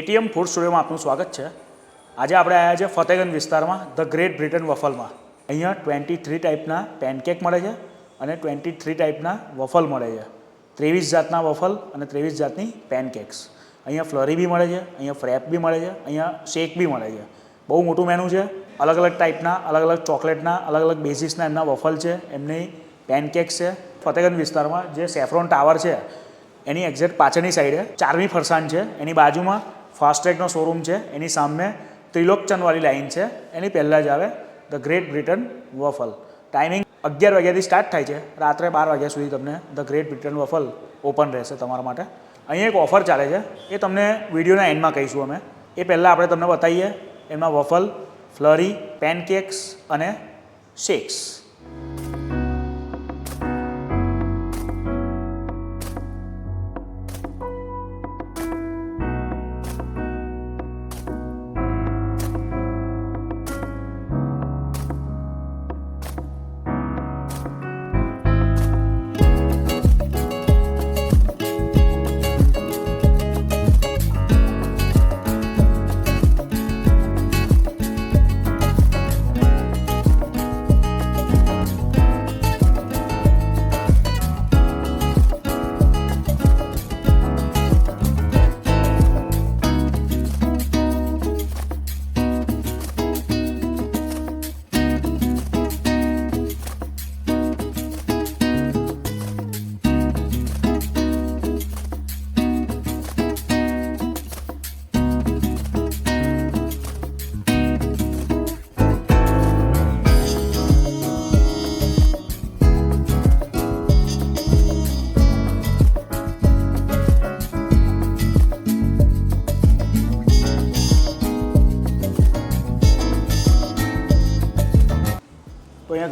ATM food સ્ટુડિયોમાં આપનું સ્વાગત છે. આજે આપણે આવ્યા છે ફતેગંજ વિસ્તારમાં ધ ગ્રેટ બ્રિટન વફલમાં અહીંયા ટ્વેન્ટી થ્રી ટાઈપના પેનકેક મળે છે અને ટ્વેન્ટી થ્રી ટાઈપના વફલ મળે છે. ત્રેવીસ જાતના વફલ અને ત્રેવીસ જાતની પેનકેક્સ અહીંયા ફ્લરી બી મળે છે, અહીંયા ફ્રેપ બી મળે છે, અહીંયા શેક બી મળે છે. બહુ મોટું મેનુ છે અલગ અલગ ટાઈપના અલગ અલગ ચોકલેટના અલગ અલગ બેઝિસના એમના વફલ છે, એમની પેનકેક્સ છે. ફતેગંજ વિસ્તારમાં જે સેફ્રોન ટાવર છે, એની એક્ઝેક્ટ પાછળની સાઈડે ચારમી ફરસાણ છે, એની બાજુમાં ફાસ્ટ્રેકનો શોરૂમ છે. એની સામે ત્રિલોકચંદવાળી લાઇન છે. એની પહેલાં જ આવે the great Britain waffle timing અગિયાર વાગ્યાથી સ્ટાર્ટ થાય છે. રાત્રે બાર વાગ્યા સુધી તમને the great Britain waffle open રહેશે તમારા માટે. અહીંયા એક ઓફર ચાલે છે. એ તમને વિડીયોના એન્ડમાં કહીશું અમે. એ પહેલાં આપણે તમને બતાવીએ. એમાં વફલ ફ્લરી પેનકેક્સ અને શેક્સ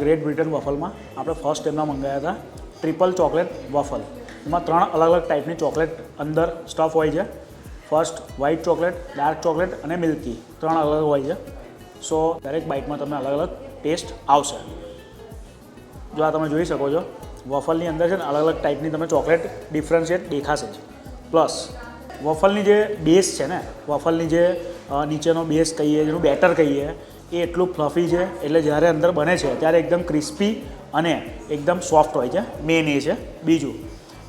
ગ્રેટ બ્રિટન વફલમાં આપણે ફર્સ્ટ એમના મંગાવ્યા હતા. ટ્રિપલ ચોકલેટ વફલ એમાં ત્રણ અલગ અલગ ટાઈપની ચોકલેટ અંદર સ્ટફ હોય છે. First white chocolate dark chocolate અને મિલ્કી ત્રણ અલગ અલગ હોય છે. સો દરેક બાઇટમાં તમને અલગ અલગ ટેસ્ટ આવશે. જો આ તમે જોઈ શકો છો વફલની અંદર છે ને અલગ અલગ ટાઈપની તમે ચોકલેટ ડિફરન્શિએટ દેખાશે જ. પ્લસ વફલની જે બેઝ છે ને વફલની જે નીચેનો બેઝ કહીએ જેનું બેટર કહીએ એ એટલું ફ્લફી છે, એટલે જ્યારે અંદર બને છે, ત્યારે એકદમ ક્રિસ્પી અને એકદમ સોફ્ટ હોય છે. મેન એ છે. બીજું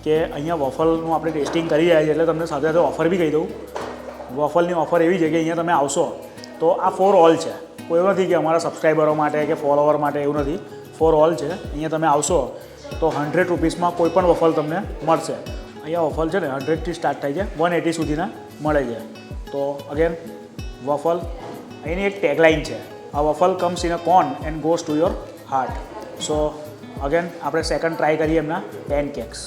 કે અહીંયા વફલનું આપણે ટેસ્ટિંગ કરી રહ્યા છીએ, એટલે તમને સાથે સાથે ઓફર બી કહી દઉં. વફલની ઓફર એવી છે કે અહીંયા તમે આવશો, તો આ ફોર ઓલ છે. કોઈ નથી કે અમારા સબસ્ક્રાઈબરો માટે કે ફોલોવર માટે એવું નથી. ફોર ઓલ છે. અહીંયા તમે આવશો, તો હંડ્રેડ રૂપીસમાં કોઈ પણ વફલ તમને મળશે. અહીંયા વફલ છે ને હંડ્રેડથી સ્ટાર્ટ થાય છે. વન એટી સુધીના મળે છે. તો અગેન વફલ અહીંની એક ટેગલાઇન છે આ waffle comes in a cone and goes to your heart so again આપણે સેકન્ડ ટ્રાય કરીએ એમના પેનકેક્સ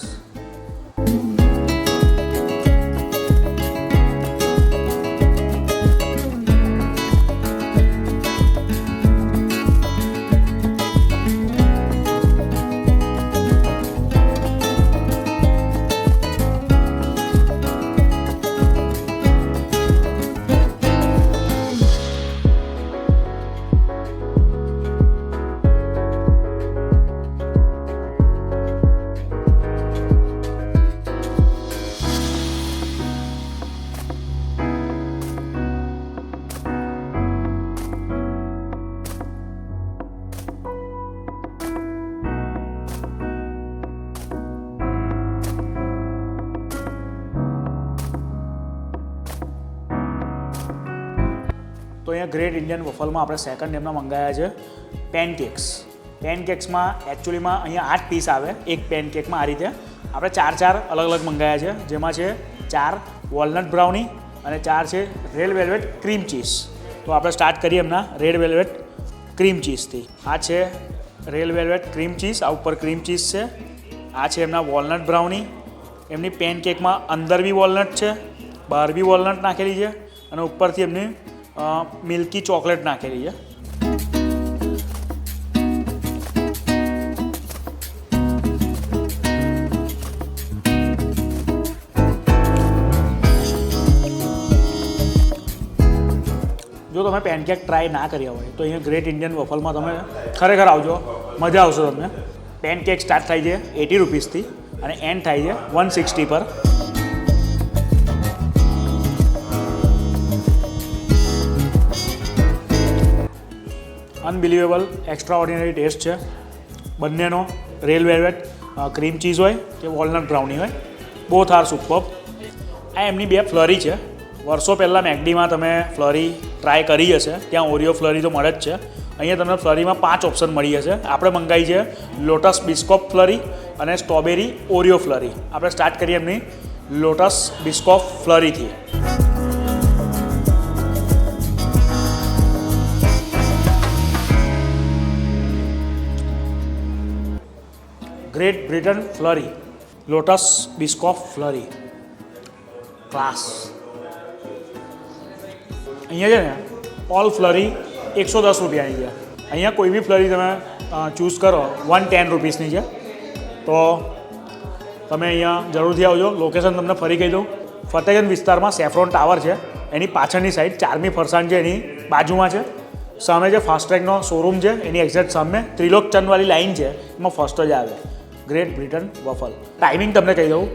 તો અહીંયા ગ્રેટ ઇન્ડિયન વફલમાં આપણે સેકન્ડ એમના મંગાવ્યા છે પેનકેક્સ પેનકેક્સમાં એકચ્યુઅલીમાં અહીંયા આઠ પીસ આવે. એક પેનકેકમાં આ રીતે. આપણે ચાર ચાર અલગ અલગ મંગાવ્યા છે. જેમાં છે ચાર વોલનટ બ્રાઉની અને ચાર છે રેડ વેલ્વેટ ક્રીમ ચીઝ તો આપણે સ્ટાર્ટ કરીએ એમના રેડ વેલ્વેટ ક્રીમ ચીઝથી આ છે રેડ વેલ્વેટ ક્રીમ ચીઝ આ ઉપર ક્રીમ ચીઝ છે. આ છે એમના વોલનટ બ્રાઉની એમની પેનકેકમાં અંદર બી વોલનટ છે. બહાર બી વોલનટ નાખેલી છે. અને ઉપરથી એમની મિલ્કી ચોકલેટ નાખેલી છે જો તમે પેનકેક ટ્રાય ના કર્યા હોય તો અહીંયા ગ્રેટ ઇન્ડિયન વફલમાં તમે ખરેખર આવજો મજા આવશે તમને પેનકેક સ્ટાર્ટ થાય છે એટી રૂપીસથી અને એન્ડ થાય છે વન સિક્સટી પર અનબિલિવેબલ એક્સ્ટ્રા ઓર્ડિનરી ટેસ્ટ છે. બંનેનો રેલ વેલ્વેટ ક્રીમ ચીઝ હોય કે વોલનટ બ્રાઉની હોય બોથ આર સુપર આ એમની બે ફ્લરી છે. વર્ષો પહેલાં મેકડીમાં તમે ફ્લરી ટ્રાય કરી હશે, ત્યાં ઓરિયો ફ્લરી તો મળે જ છે. અહીંયા તમને ફ્લરીમાં પાંચ ઓપ્શન મળી હશે. આપણે મંગાવી છે લોટસ બિસ્કોપ ફ્લરી અને સ્ટ્રોબેરી ઓરિયો ફ્લરી આપણે સ્ટાર્ટ કરીએ એમની lotus બિસ્કોપ ફ્લરીથી great Britain flurry lotus biscoff flurry class અહીંયા છે ને ઓલ ફ્લરી એકસો દસ રૂપિયાની છે અહીંયા કોઈ બી ફ્લરી તમે ચૂઝ કરો વન ટેન રૂપીસની છે. તો તમે અહીંયા જરૂરથી આવજો. લોકેશન તમને ફરી કહી દઉં. ફતેગંજ વિસ્તારમાં સેફ્રોન ટાવર છે. એની પાછળની સાઈડ ચારમી ફરસાણ છે, એની બાજુમાં છે. સામે જે ફાસ્ટ્રેકનો શોરૂમ છે, એની એક્ઝેક્ટ સામે ત્રિલોકચંદવાળી લાઈન છે. એમાં ફર્સ્ટ જ આવે. ગ્રેટ બ્રિટન વફલ ટાઈમિંગ તમને કહી દઉં.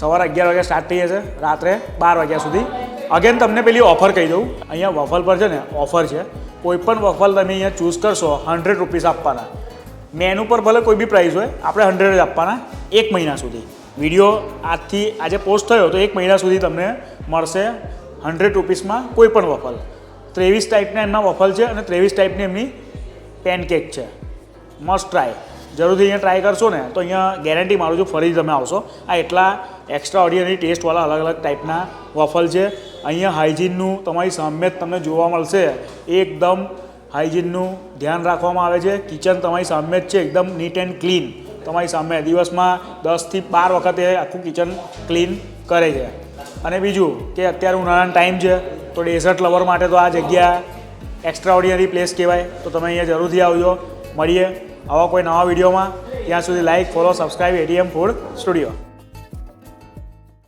સવારે અગિયાર વાગ્યા સ્ટાર્ટ થઈ જશે. રાત્રે બાર વાગ્યા સુધી. અગેન તમને પેલી ઓફર કહી દઉં. અહીંયા વફલ પર છે ને ઓફર છે. કોઈપણ વફલ તમે અહીંયા ચૂઝ કરશો હંડ્રેડ રૂપીસ આપવાના. મેનુ પર ભલે કોઈ બી પ્રાઇસ હોય, આપણે હંડ્રેડ જ આપવાના એક મહિના સુધી. વીડિયો આજથી, આજે પોસ્ટ થયો તો એક મહિના સુધી તમને મળશે હંડ્રેડ રૂપીસમાં કોઈ પણ વફલ ત્રેવીસ ટાઈપના એમના વફલ છે અને ત્રેવીસ ટાઈપની એમની પેનકેક છે. મસ્ટ ટ્રાય જરૂરથી અહીંયા ટ્રાય કરશો ને, તો અહીંયા ગેરંટી મારું છું ફરી તમે આવશો. આ એટલા એક્સ્ટ્રા ઓર્ડિનરી ટેસ્ટવાળા અલગ અલગ ટાઈપના વફલ છે. અહીંયા હાઇજીનનું તમારી સામે જ તમને જોવા મળશે. એકદમ હાઇજીનનું ધ્યાન રાખવામાં આવે છે. કિચન તમારી સામે જ છે, એકદમ નીટ એન્ડ ક્લીન તમારી સામે. દિવસમાં દસથી બાર વખતે આખું કિચન ક્લીન કરે છે. અને બીજું કે અત્યારે ઉનાળાનો ટાઈમ છે, તો ડેઝર્ટ લવર માટે તો આ જગ્યા એક્સ્ટ્રા ઓર્ડિનરી પ્લેસ કહેવાય. તો તમે અહીંયા જરૂરથી આવજો. મળીએ. આવા કોઈ નવા વિડીયોમાં ત્યાં સુધી like follow subscribe ATM food studio